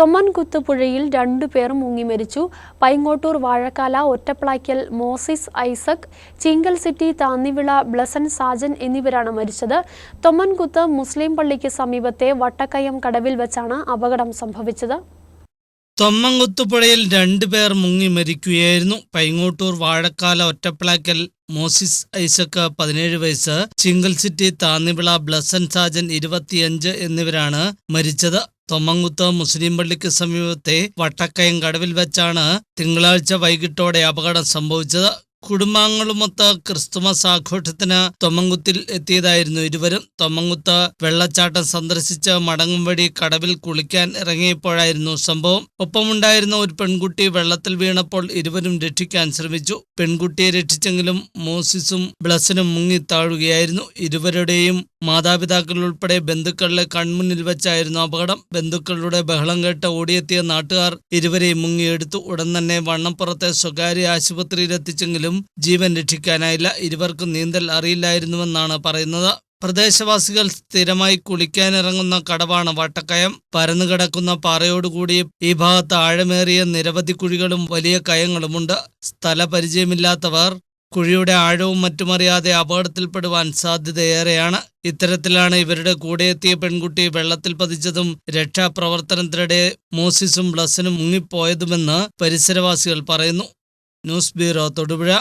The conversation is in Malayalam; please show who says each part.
Speaker 1: തൊമ്മൻകുത്ത് പുഴയിൽ രണ്ടുപേർ മുങ്ങി മരിച്ചു. Paingottoor Vazhakkala Ottaplackal Moses Isaac Chinkal city Thannivila Blesson Sajan എന്നിവരാണ് മരിച്ചത്. തൊമ്മൻകുത്ത് മുസ്ലിം പള്ളിക്ക് സമീപത്തെ വട്ടക്കയം കടവിൽ വെച്ചാണ് അപകടം സംഭവിച്ചത്.
Speaker 2: തൊമ്മൻകുത്തുപുഴയിൽ രണ്ടുപേർ മുങ്ങി മരിക്കുകയായിരുന്നു. പൈങ്ങോട്ടൂർ വാഴക്കാല ഒറ്റപ്ലാക്കൽ മോസിസ് ഐസക്ക് പതിനേഴ് വയസ്സ് ചിങ്കൽ സിറ്റി താന്നിവിള ബ്ലസൻ സാജൻ ഇരുപത്തിയഞ്ച് എന്നിവരാണ് മരിച്ചത്. തൊമ്മങ്കുത്ത് മുസ്ലിം പള്ളിക്ക് സമീപത്തെ വട്ടക്കയം കടവിൽ വെച്ചാണ് തിങ്കളാഴ്ച വൈകിട്ടോടെ അപകടം സംഭവിച്ചത്. കുടുംബാംഗങ്ങളുമൊത്ത് ക്രിസ്തുമസ് ആഘോഷത്തിന് തൊമ്മങ്കുത്തിൽ എത്തിയതായിരുന്നു ഇരുവരും. തൊമ്മങ്കുത്ത് വെള്ളച്ചാട്ടം സന്ദർശിച്ച് മടങ്ങും വഴി കടവിൽ കുളിക്കാൻ ഇറങ്ങിയപ്പോഴായിരുന്നു സംഭവം. ഒപ്പമുണ്ടായിരുന്ന ഒരു പെൺകുട്ടി വെള്ളത്തിൽ വീണപ്പോൾ ഇരുവരും രക്ഷിക്കാൻ ശ്രമിച്ചു. പെൺകുട്ടിയെ രക്ഷിച്ചെങ്കിലും മോസിസും ബ്ലസിനും മുങ്ങി താഴുകയായിരുന്നു. ഇരുവരുടെയും മാതാപിതാക്കൾ ഉൾപ്പെടെ ബന്ധുക്കളുടെ കൺമുന്നിൽ വെച്ചായിരുന്നു അപകടം. ബന്ധുക്കളുടെ ബഹളം കേട്ട് ഓടിയെത്തിയ നാട്ടുകാർ ഇരുവരെയും മുങ്ങിയെടുത്തു. ഉടൻ തന്നെ വണ്ണപ്പുറത്തെ സ്വകാര്യ ആശുപത്രിയിലെത്തിച്ചെങ്കിലും ജീവൻ രക്ഷിക്കാനായില്ല. ഇരുവർക്കും നീന്തൽ അറിയില്ലായിരുന്നുവെന്നാണ് പറയുന്നത്. പ്രദേശവാസികൾ സ്ഥിരമായി കുളിക്കാനിറങ്ങുന്ന കടവാണ് വട്ടക്കയം. പരന്നുകിടക്കുന്ന പാറയോടുകൂടി ഈ ഭാഗത്ത് ആഴമേറിയ നിരവധി കുഴികളും വലിയ കയങ്ങളുമുണ്ട്. സ്ഥലപരിചയമില്ലാത്തവർ കുഴിയുടെ ആഴവും മറ്റുമറിയാതെ അപകടത്തിൽപ്പെടുവാൻ സാധ്യതയേറെയാണ്. ഇത്തരത്തിലാണ് ഇവരുടെ കൂടെയെത്തിയ പെൺകുട്ടി വെള്ളത്തിൽ പതിച്ചതും രക്ഷാപ്രവർത്തനത്തിനിടെ മോസിസും ബ്ലസ്സിനും മുങ്ങിപ്പോയതുമെന്ന് പരിസരവാസികൾ പറയുന്നു. News bureau Thodupuzha.